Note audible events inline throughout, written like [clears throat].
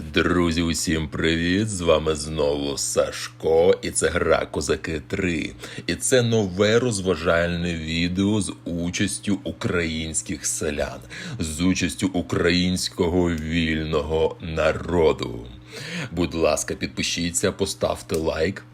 Друзі, усім привіт! З вами знову Сашко, і це гра Козаки 3. І це нове розважальне відео з участю українських селян, з участю українського вільного народу. Будь ласка, підпишіться, поставте лайк.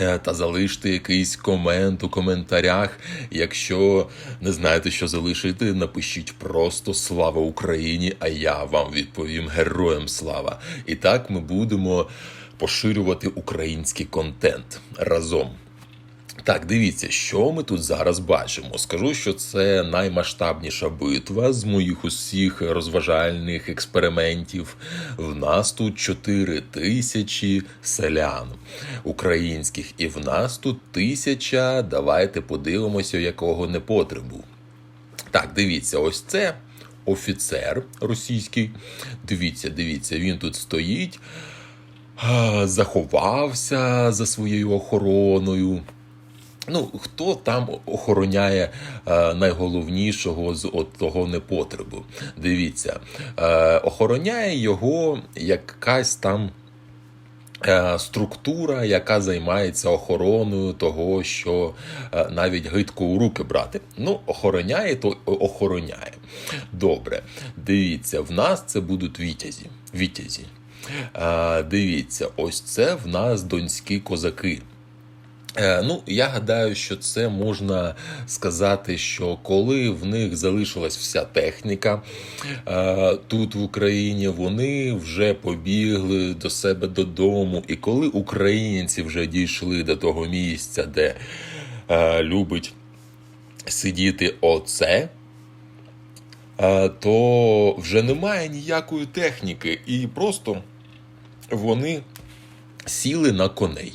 Е, Та залиште якийсь комент у коментарях. Якщо не знаєте, що залишити, напишіть просто Слава Україні! А я вам відповім Героям слава! І так ми будемо поширювати український контент разом. Так, дивіться, що ми тут зараз бачимо. Скажу, що це наймасштабніша битва з моїх усіх розважальних експериментів. В нас тут 4 тисячі селян українських, і в нас тут тисяча. Давайте подивимося, якого непотребу. Так, дивіться, ось це офіцер російський. Дивіться, дивіться, він тут стоїть, заховався за своєю охороною. Ну, хто там охороняє е, найголовнішого з от того непотребу? Дивіться, е, охороняє його якась там. е, Структура, яка займається охороною того, що навіть гидко у руки брати. Ну, охороняє, то охороняє. Добре, дивіться, в нас це будуть вітязі. Вітязі. Дивіться, ось це в нас донські козаки. Е, Ну, я гадаю, що це можна сказати, що коли в них залишилась вся техніка е, тут в Україні, вони вже побігли до себе додому. І коли українці вже дійшли до того місця, де е, любить сидіти оце, то вже немає ніякої техніки, і просто вони сіли на коней.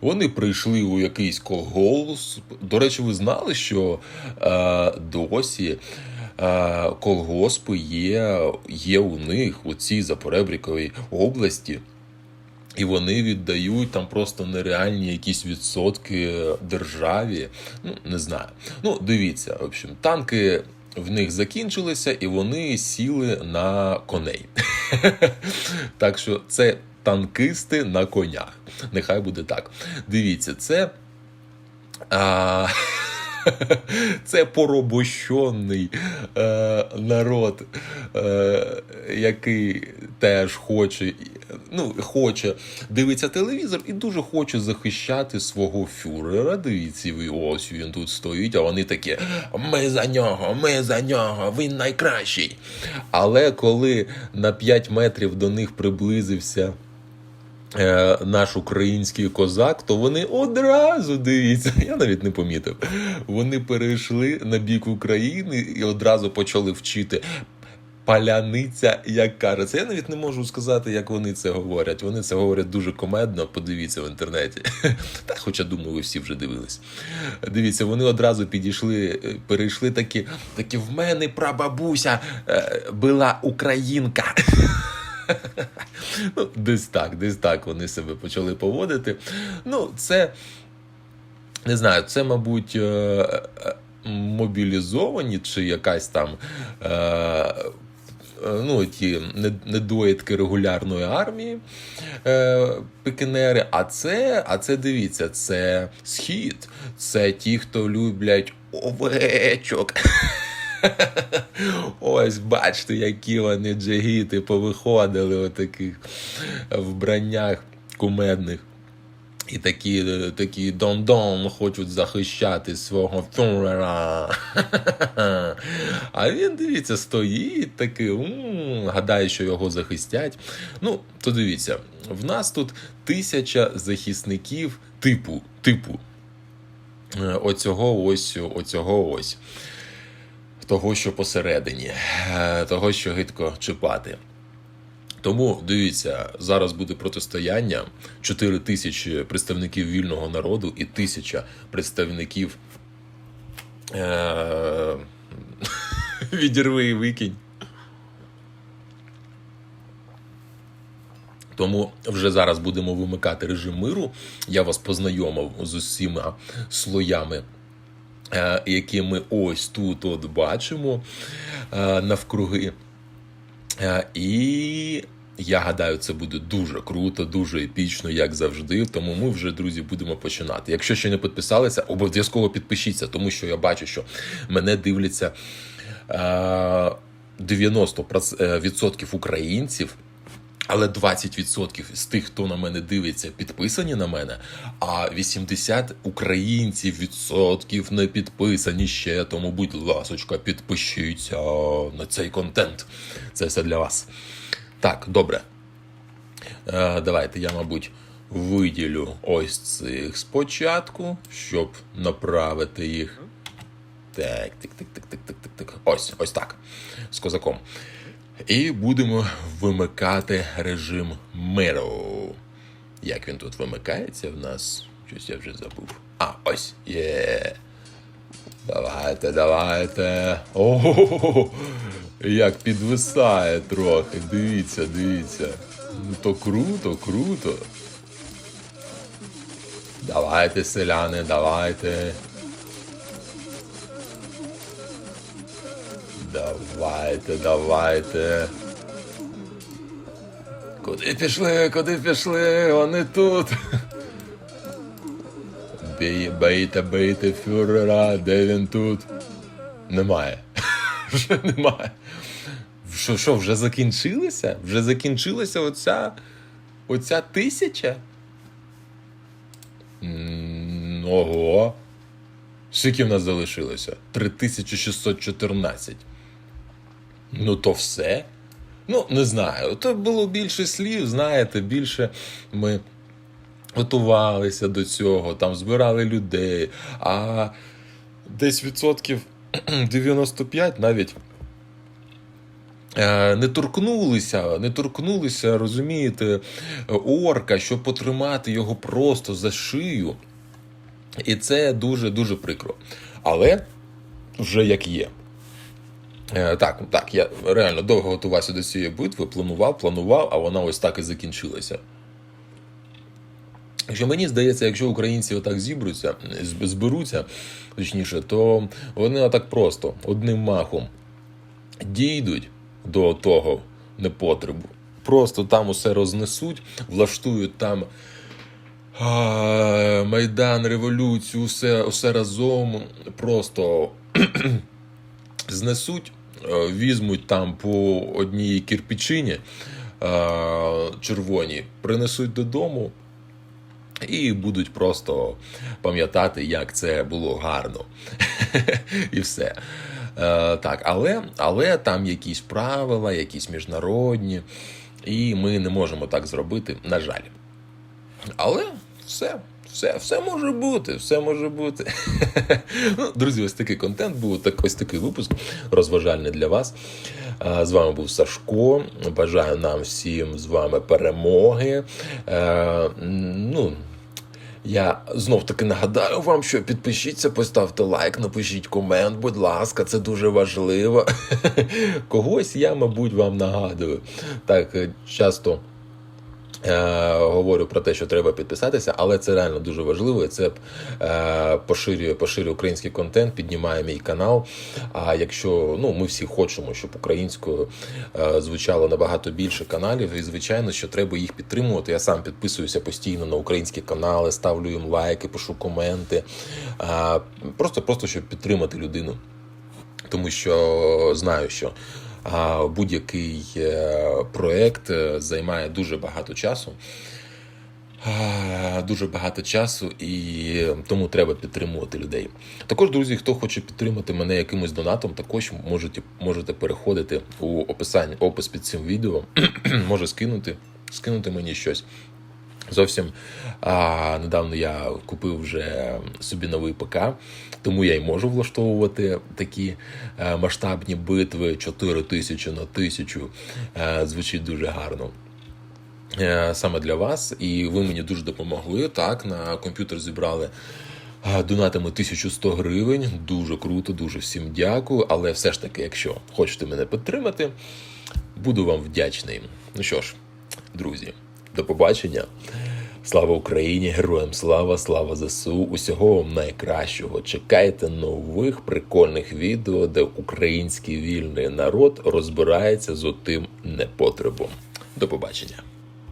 Вони прийшли у якийсь колгосп. До речі, ви знали, що е, досі е, колгоспи є, є у них у цій Запоребріковій області. І вони віддають там просто нереальні якісь відсотки державі. Ну, не знаю. Ну, дивіться, в общем, танки в них закінчилися, і вони сіли на коней. [laughs] Так що це танкисти на конях. Нехай буде так. Дивіться, це. А... [laughs] Це порабощений е, народ, е, який теж хоче, ну, хоче дивиться телевізор і дуже хоче захищати свого фюрера. Дивіться, ви ось він тут стоїть, а вони такі: ми за нього, ми за нього, він найкращий. Але коли на 5 метрів до них приблизився. Е, Наш український козак, то вони одразу дивіться, [laughs] я навіть не помітив. Вони перейшли на бік України і одразу почали вчити паляниця, як кажеться. Я навіть не можу сказати, як вони це говорять. Вони це говорять дуже комедно. Подивіться в інтернеті. [laughs] Та, хоча думаю, ви всі вже дивились. Дивіться, вони одразу підійшли, е, перейшли такі, такі в мене прабабуся е, була українка. [laughs] Ну, десь так, десь так вони себе почали поводити. Ну, це не знаю, це, мабуть, е, е, мобілізовані чи якась там. е, Ну, ті недоїдки регулярної армії е, пекінери. А це, а це дивіться, це схід. Це ті, хто люблять овечок. [laughs] Ось бачите, які вони джигіти повиходили у таких вбраннях кумедних. І такі, такі дон-дон хочуть захищати свого фюрера. [laughs] А він, дивіться, стоїть такий, гадає, що його захистять. Ну, то дивіться, в нас тут тисяча захисників типу, типу е, оцього ось, оцього ось того, що посередині, е, того, що гидко чіпати. Тому дивіться, зараз буде протистояння 4 тисячі представників вільного народу і тисяча представників е- [laughs] відірви і викинь. Тому вже зараз будемо вимикати режим миру. Я вас познайомив з усіма слоями, е, які ми ось тут от бачимо е, навкруги. Е, І я гадаю, це буде дуже круто, дуже епічно, як завжди. Тому ми вже, друзі, будемо починати. Якщо ще не підписалися, обов'язково підпишіться, тому що я бачу, що мене дивляться е, 90% українців. Але 20% з тих, хто на мене дивиться, підписані на мене, а 80 українців відсотків не підписані ще. Тому, будь ласочка, підпишіться на цей контент. Це все для вас. Так, добре. Е, давайте я, мабуть, виділю ось цих спочатку, щоб направити їх. Так, тик, тик, тик, тик, тик, тик, тик. Ось, ось так. З козаком. І будемо вимикати режим миру. Як він тут вимикається в нас? Щось я вже забув. А, ось. Є. Давайте, давайте. О, як підвисає трохи. Дивіться, дивіться. Ну то круто, круто. Давайте, селяни, давайте. Давайте, давайте. Куди пішли, куди пішли? Вони тут. Бій, бийте, бийте фюрера, де він тут? Немає. [laughs] Вже немає. Що, що, вже закінчилося? Вже закінчилася оця, оця тисяча? Ого. Скільки в нас залишилося? 3614. Ну, то все. Ну, не знаю. То було більше слів, знаєте, більше ми готувалися до цього, там збирали людей, а десь відсотків [clears throat] 95 навіть. е, Не торкнулися, не торкнулися, розумієте, орка, щоб потримати його просто за шию. І це дуже-дуже прикро. Але вже як є. Е, Так, так, я реально довго готувався до цієї битви, планував, планував, а вона ось так і закінчилася. Що мені здається, якщо українці отак зібруться, зберуться, точніше, то вони отак просто одним махом дійдуть до того непотребу. Просто там усе рознесуть, влаштують там а, Майдан, революцію, усе, усе разом просто [clears throat] знесуть, візьмуть там по одній кирпичині е, червоній, принесуть додому. І будуть просто пам'ятати, як це було гарно. [laughs] І все. Е, так, але, але там якісь правила, якісь міжнародні, і ми не можемо так зробити, на жаль. Але все, все, все може бути, все може бути. [laughs] ну, друзі, ось такий контент був, так, ось такий випуск розважальний для вас. З вами був Сашко. Бажаю нам всім з вами перемоги. Ну, я знов таки нагадаю вам, що підпишіться, поставте лайк, напишіть комент, будь ласка, це дуже важливо. [laughs] Когось я, мабуть, вам нагадую. Так е, часто. Е, говорю про те, що треба підписатися, але це реально дуже важливо. і Це е, поширює, поширює український контент, піднімає мій канал. А якщо ну ми всі хочемо, щоб українською е, звучало набагато більше каналів, і звичайно, що треба їх підтримувати. Я сам підписуюся постійно на українські канали, ставлю їм лайки, пишу коменти. Е, просто, просто щоб підтримати людину тому що знаю, що будь-який е, проект е, займає дуже багато часу. Дуже багато часу, і тому треба підтримувати людей. Також, друзі, хто хоче підтримати мене якимось донатом, також можете, можете переходити у описання, опис під цим відео, [clears throat] може скинути, скинути мені щось. Зовсім а, недавно я купив вже собі новий ПК, тому я й можу влаштовувати такі е, масштабні битви 4 тисячі на тисячу. Е, звучить дуже гарно. Е, Саме для вас, і ви мені дуже допомогли. Так, на комп'ютер зібрали донатами 1100 гривень. Дуже круто, дуже всім дякую. Але все ж таки, якщо хочете мене підтримати, буду вам вдячний. Ну що ж, друзі, До побачення. Слава Україні, героям слава, слава ЗСУ. Усього вам найкращого. Чекайте нових прикольних відео, де український вільний народ розбирається з отим непотребом. До побачення.